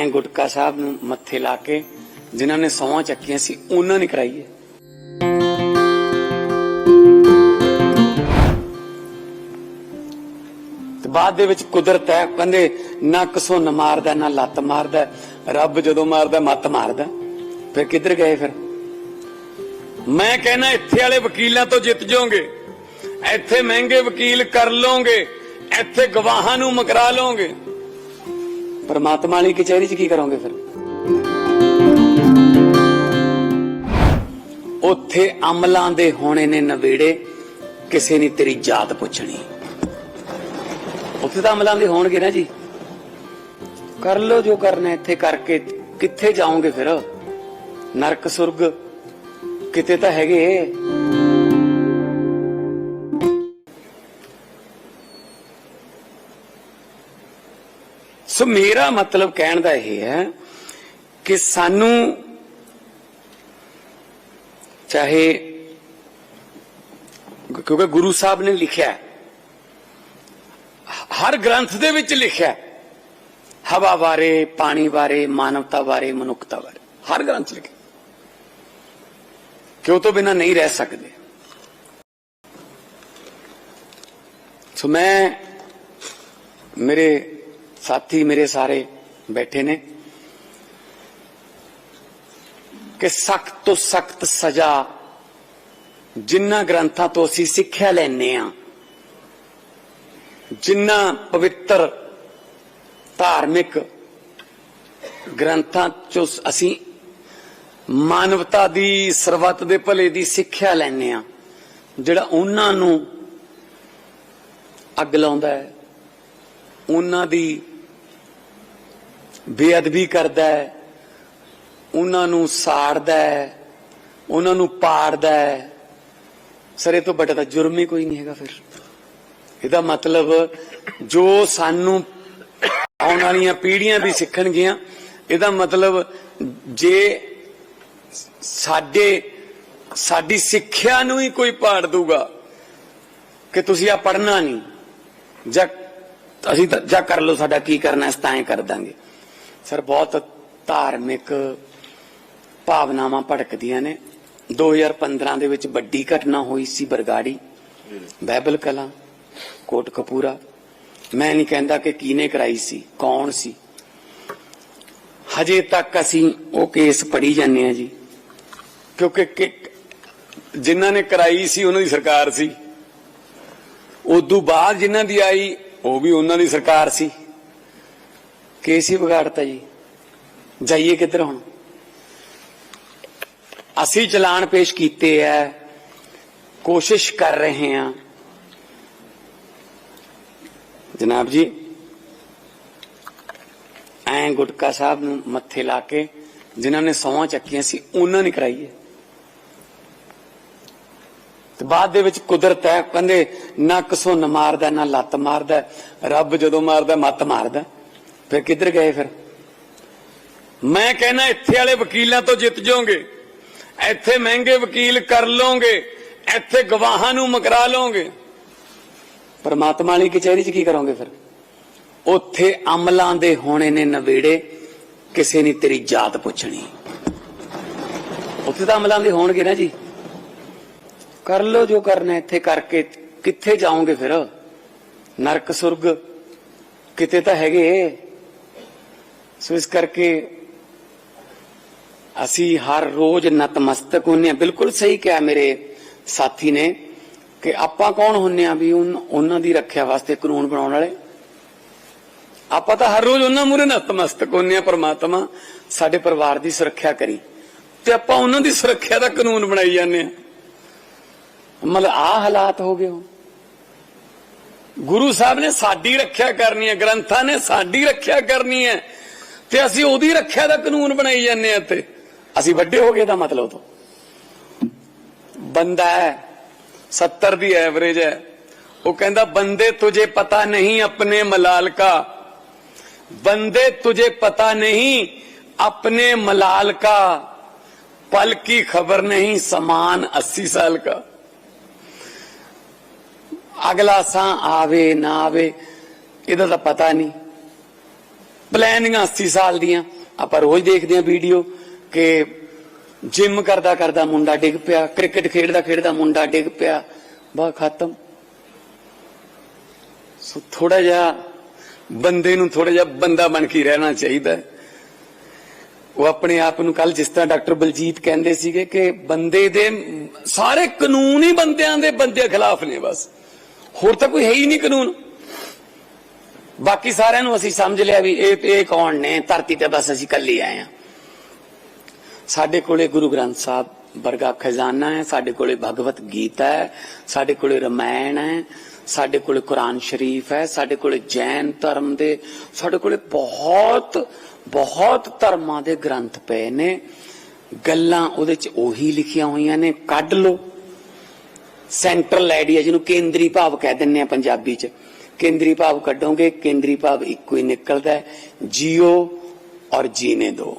ਐ ਗੁਟਕਾ ਸਾਹਿਬ ਨੂੰ ਮੱਥੇ ਲਾ ਕੇ ਜਿਨ੍ਹਾਂ ਨੇ ਸੌਹਾਂ ਚੱਕੀਆਂ ਸੀ, ਉਹਨਾਂ ਨੇ ਕਰਾਈ ਹੈ। ਤੇ ਬਾਅਦ ਦੇ ਵਿੱਚ ਕੁਦਰਤ ਹੈ, ਕਹਿੰਦੇ, ਨਾ ਕਸੋ ਨ ਮਾਰਦਾ, ਨਾ ਲੱਤ ਮਾਰਦਾ, ਰੱਬ ਜਦੋਂ ਮਾਰਦਾ, ਮੱਤ ਮਾਰਦਾ। ਫਿਰ ਕਿੱਧਰ ਗਏ ਫਿਰ? ਮੈਂ ਕਹਿੰਦਾ ਇੱਥੇ ਵਾਲੇ ਵਕੀਲਾਂ ਤੋਂ ਜਿੱਤ ਜਾਓਗੇ। ਇੱਥੇ ਮਹਿੰਗੇ ਵਕੀਲ ਕਰ ਲਓਗੇ। ਇੱਥੇ ਗਵਾਹਾਂ ਨੂੰ ਮਕਰਾ ਲਓਗੇ। ਪਰਮਾਤਮਾ ਵਾਲੀ ਕਚਹਿਰੀ 'ਚ ਕੀ ਕਰੋਗੇ ਫਿਰ? ਉੱਥੇ ਅਮਲਾਂ ਦੇ ਹੋਣੇ ਨੇ ਨਵੇੜੇ, ਕਿਸੇ ਨੇ ਤੇਰੀ ਜਾਤ ਪੁੱਛਣੀ। ਉੱਥੇ ਤਾਂ ਅਮਲਾਂ ਦੇ ਹੋਣਗੇ ਨਾ ਜੀ। ਕਰ ਲੋ ਜੋ ਕਰਨਾ ਇੱਥੇ ਕਰਕੇ, ਕਿੱਥੇ ਜਾਓਗੇ ਫਿਰ? ਨਰਕ ਸੁਰਗ ਕਿਤੇ ਤਾਂ ਹੈਗੇ। ਸੋ ਮੇਰਾ ਮਤਲਬ ਕਹਿਣ ਦਾ ਇਹ ਹੈ ਕਿ ਸਾਨੂੰ ਚਾਹੇ ਕਿਉਂਕਿ ਗੁਰੂ ਸਾਹਿਬ ਨੇ ਲਿਖਿਆ ਹਰ ਗ੍ਰੰਥ ਦੇ ਵਿੱਚ ਲਿਖਿਆ ਹਵਾ ਬਾਰੇ, ਪਾਣੀ ਬਾਰੇ, ਮਾਨਵਤਾ ਬਾਰੇ, ਮਨੁੱਖਤਾ ਬਾਰੇ, ਹਰ ਗ੍ਰੰਥ ਲਿਖਿਆ ਕਿ ਉਹ ਤੋਂ ਬਿਨਾ ਨਹੀਂ ਰਹਿ ਸਕਦੇ। ਸੋ ਮੈਂ ਮੇਰੇ ਸਾਥੀ ਮੇਰੇ ਸਾਰੇ ਬੈਠੇ ਨੇ ਕਿ ਸਖਤ ਤੋਂ ਸਖਤ ਸਜ਼ਾ ਜਿਨ੍ਹਾਂ ਗ੍ਰੰਥਾਂ ਤੋਂ ਅਸੀਂ ਸਿੱਖਿਆ ਲੈਨੇ ਆ ਜਿੰਨਾ ਪਵਿੱਤਰ ਧਾਰਮਿਕ ਗ੍ਰੰਥਾਂ ਚੋਂ ਅਸੀਂ ਮਾਨਵਤਾ ਦੀ ਸਰਬੱਤ ਦੇ ਭਲੇ ਦੀ ਸਿੱਖਿਆ ਲੈਨੇ ਆ ਜਿਹੜਾ ਉਹਨਾਂ ਨੂੰ ਅੱਗ ਲਾਉਂਦਾ ਹੈ, ਉਹਨਾਂ ਦੀ ਬੇਅਦਬੀ ਕਰਦਾ ਹੈ, ਉਹਨਾਂ ਨੂੰ ਸਾੜਦਾ ਹੈ, ਉਹਨਾਂ ਨੂੰ ਪਾੜਦਾ ਹੈ। ਸਰੇ ਤੋਂ ਵੱਡਾ ਤਾਂ ਜੁਰਮ ਹੀ ਕੋਈ ਨਹੀਂ ਹੈਗਾ ਫਿਰ। ਇਹਦਾ ਮਤਲਬ ਜੋ ਸਾਨੂੰ ਆਉਣ ਵਾਲੀਆਂ ਪੀੜ੍ਹੀਆਂ ਵੀ ਸਿੱਖਣਗੀਆਂ, ਇਹਦਾ ਮਤਲਬ ਜੇ ਸਾਡੇ, ਸਾਡੀ ਸਿੱਖਿਆ ਨੂੰ ਹੀ ਕੋਈ ਪਾੜ ਦੂਗਾ ਕਿ ਤੁਸੀਂ ਆ ਪੜਨਾ ਨਹੀਂ, ਜਾਂ ਅਸੀਂ ਜਾਂ ਕਰ ਲਓ ਸਾਡਾ ਕੀ ਕਰਨਾ ਇਸ ਤਾਂ ਐਂ ਕਰ ਦਾਂਗੇ। ਸਰ ਬਹੁਤ ਧਾਰਮਿਕ ਭਾਵਨਾਵਾਂ ਭੜਕਦੀਆਂ ਨੇ। 2015 ਦੇ ਵਿੱਚ ਵੱਡੀ ਘਟਨਾ ਹੋਈ ਸੀ ਬਰਗਾੜੀ ਬਾਈਬਲ ਕਲਾ, ਕੋਟ ਕਪੂਰਾ। ਮੈਂ ਨਹੀਂ ਕਹਿੰਦਾ ਕਿ ਕੀਨੇ ਕਰਾਈ ਸੀ, ਕੌਣ ਸੀ। ਹਜੇ ਤੱਕ ਅਸੀਂ ਉਹ ਕੇਸ ਪੜੀ ਜਾਂਦੇ ਆ ਜੀ, ਕਿਉਂਕਿ ਕਿ- ਜਿਨ੍ਹਾਂ ਨੇ ਕਰਾਈ ਸੀ ਉਹਨਾਂ ਦੀ ਸਰਕਾਰ ਸੀ। ਉਦੋਂ ਬਾਅਦ ਜਿਨ੍ਹਾਂ ਦੀ ਆਈ, ਉਹ ਵੀ ਉਹਨਾਂ ਦੀ ਸਰਕਾਰ ਸੀ। ਕੇਸ ਹੀ ਵਿਗਾੜਤਾ ਜੀ। ਜਾਈਏ ਕਿੱਧਰ ਹੁਣ? ਅਸੀਂ ਚਲਾਨ ਪੇਸ਼ ਕੀਤੇ ਐ, ਕੋਸ਼ਿਸ਼ ਕਰ ਰਹੇ ਹਾਂ। ਜਨਾਬ ਜੀ, ਐਂ ਗੁਟਕਾ ਸਾਹਿਬ ਨੂੰ ਮੱਥੇ ਲਾ ਕੇ ਜਿਨ੍ਹਾਂ ਨੇ ਸੌਹਾਂ ਚੱਕੀਆਂ ਸੀ, ਉਹਨਾਂ ਨੇ ਕਰਾਈ ਹੈ ਤੇ ਬਾਅਦ ਦੇ ਵਿੱਚ ਕੁਦਰਤ ਹੈ ਕਹਿੰਦੇ ਨਾ ਕਸੋ ਨ ਮਾਰਦਾ, ਨਾ ਲੱਤ ਮਾਰਦਾ, ਰੱਬ ਜਦੋਂ ਮਾਰਦਾ, ਮੱਤ ਮਾਰਦਾ। ਫਿਰ ਕਿੱਧਰ ਗਏ ਫਿਰ? ਮੈਂ ਕਹਿੰਦਾ ਇੱਥੇ ਵਾਲੇ ਵਕੀਲਾਂ ਤੋਂ ਜਿੱਤ ਜਾਓਗੇ। ਇੱਥੇ ਮਹਿੰਗੇ ਵਕੀਲ ਕਰ ਲਓਗੇ। ਇੱਥੇ ਗਵਾਹਾਂ ਨੂੰ ਮਕਰਾ ਲਓਗੇ। ਪਰਮਾਤਮਾ ਵਾਲੀ ਕਚਹਿਰੀ 'ਚ ਕੀ ਕਰੋਗੇ ਫਿਰ? ਉੱਥੇ ਅਮਲਾਂ ਦੇ ਹੋਣੇ ਨੇ ਨਵੇੜੇ, ਕਿਸੇ ਨੇ ਤੇਰੀ ਜਾਤ ਪੁੱਛਣੀ। ਉੱਥੇ ਤਾਂ ਅਮਲਾਂ ਦੇ ਹੋਣਗੇ ਨਾ ਜੀ। ਕਰ ਲੋ ਜੋ ਕਰਨਾ ਇੱਥੇ ਕਰਕੇ, ਕਿੱਥੇ ਜਾਓਗੇ ਫਿਰ? ਨਰਕ ਸੁਰਗ ਕਿਤੇ ਤਾਂ ਹੈਗੇ। ਸੋ ਇਸ ਕਰਕੇ ਅਸੀਂ ਹਰ ਰੋਜ਼ ਨਤਮਸਤਕ ਹੁੰਨੇ ਆ ਬਿਲਕੁਲ ਸਹੀ ਕਿਹਾ ਮੇਰੇ ਸਾਥੀ ਨੇ ਕਿ ਆਪਾਂ ਕੌਣ ਹੁੰਨੇ ਆ ਵੀ ਉਹਨਾਂ ਦੀ ਰੱਖਿਆ ਵਾਸਤੇ ਕਾਨੂੰਨ ਬਣਾਉਣ ਵਾਲੇ? ਆਪਾਂ ਤਾਂ ਹਰ ਰੋਜ਼ ਉਹਨਾਂ ਮੂਰੇ ਨਤਮਸਤਕ ਹੁੰਨੇ ਆ ਪ੍ਰਮਾਤਮਾ ਸਾਡੇ ਪਰਿਵਾਰ ਦੀ ਸੁਰੱਖਿਆ ਕਰੀ। ਤੇ ਆਪਾਂ ਉਹਨਾਂ ਦੀ ਸੁਰੱਖਿਆ ਦਾ ਕਾਨੂੰਨ ਬਣਾਈ ਜਾਂਦੇ ਆ ਮਤਲਬ ਆ ਹਾਲਾਤ ਹੋ ਗਏ ਹੁਣ। ਗੁਰੂ ਸਾਹਿਬ ਨੇ ਸਾਡੀ ਰੱਖਿਆ ਕਰਨੀ ਹੈ, ਗ੍ਰੰਥਾਂ ਨੇ ਸਾਡੀ ਰੱਖਿਆ ਕਰਨੀ ਹੈ। ਤੇ ਅਸੀਂ ਉਹਦੀ ਰੱਖਿਆ ਦਾ ਕਾਨੂੰਨ ਬਣਾਈ ਜਾਂਦੇ ਆ ਤੇ ਅਸੀਂ ਵੱਡੇ ਹੋ ਗਏ ਦਾ ਮਤਲਬ ਤੋਂ ਬੰਦਾ ਹੈ 70 ਦੀ ਐਵਰੇਜ ਹੈ ਉਹ ਕਹਿੰਦਾ ਬੰਦੇ ਤੁਝੇ ਪਤਾ ਨਹੀਂ ਆਪਣੇ ਮਲਾਲ का बंदे तुझे पता नहीं अपने मलाल का पल की खबर नहीं समान अस्सी साल का ਅਗਲਾ ਸਾਹ ਆਵੇ ਨਾ ਆਵੇ ਇਹਦਾ ਤਾਂ ਪਤਾ ਨਹੀਂ ਪਲੈਨਿੰਗਾਂ 80 ਸਾਲ ਦੀਆਂ। ਆਪਾਂ ਰੋਜ਼ ਦੇਖਦੇ ਹਾਂ ਵੀਡੀਓ ਕਿ ਜਿਮ ਕਰਦਾ ਕਰਦਾ ਮੁੰਡਾ ਡਿੱਗ ਪਿਆ ਕ੍ਰਿਕਟ ਖੇਡਦਾ ਖੇਡਦਾ ਮੁੰਡਾ ਡਿੱਗ ਪਿਆ। ਬਾ, ਖਤਮ। ਸੋ ਥੋੜਾ ਜਿਹਾ ਬੰਦੇ ਨੂੰ ਥੋੜਾ ਜਿਹਾ ਬੰਦਾ ਬਣ ਕੇ ਰਹਿਣਾ ਚਾਹੀਦਾ ਉਹ ਆਪਣੇ ਆਪ ਨੂੰ ਕੱਲ ਜਿਸ ਤਰ੍ਹਾਂ ਡਾਕਟਰ ਬਲਜੀਤ ਕਹਿੰਦੇ ਸੀਗੇ ਕਿ ਬੰਦੇ ਦੇ ਸਾਰੇ ਕਾਨੂੰਨ ਹੀ ਬੰਦਿਆਂ ਦੇ ਬੰਦੇ ਖਿਲਾਫ ਨੇ ਬਸ। ਹੋਰ ਤਾਂ ਕੋਈ ਹੈ ਹੀ ਨਹੀਂ ਕਾਨੂੰਨ। ਬਾਕੀ ਸਾਰਿਆਂ ਨੂੰ ਅਸੀਂ ਸਮਝ ਲਿਆ ਵੀ ਇਹ ਇਹ ਕੌਣ ਨੇ? ਧਰਤੀ ਤੇ ਬਸ ਅਸੀਂ ਕੱਲੀ ਆਏ ਆ ਸਾਡੇ ਕੋਲੇ ਗੁਰੂ ਗ੍ਰੰਥ ਸਾਹਿਬ ਵਰਗਾ ਖਜ਼ਾਨਾ ਹੈ, ਸਾਡੇ ਕੋਲੇ ਭਗਵਤ ਗੀਤਾ ਹੈ, ਸਾਡੇ ਕੋਲੇ ਰਮਾਇਣ ਹੈ, ਸਾਡੇ ਕੋਲੇ ਕੁਰਾਨ ਸ਼ਰੀਫ ਹੈ, ਸਾਡੇ ਕੋਲੇ ਜੈਨ ਧਰਮ ਦੇ, ਸਾਡੇ ਕੋਲੇ ਬਹੁਤ ਬਹੁਤ ਧਰਮਾਂ ਦੇ ਗ੍ਰੰਥ ਪਏ ਨੇ। ਗੱਲਾਂ ਉਹਦੇ ਚ ਉਹੀ ਲਿਖੀਆਂ ਹੋਈਆਂ ਨੇ, ਕੱਢ ਲਓ। ਸੈਂਟਰਲ ਆਈਡੀਆ ਜਿਹਨੂੰ ਕੇਂਦਰੀ ਭਾਵ ਕਹਿ ਦਿੰਦੇ ਆ ਪੰਜਾਬੀ ਚ। ਕੇਂਦਰੀ ਭਾਵ ਕੱਢੋਗੇ ਕੇਂਦਰੀ ਭਾਵ ਇੱਕੋ ਹੀ ਨਿਕਲਦਾ ਹੈ। ਜੀਓ ਔਰ ਜੀਨੇ ਦੋ।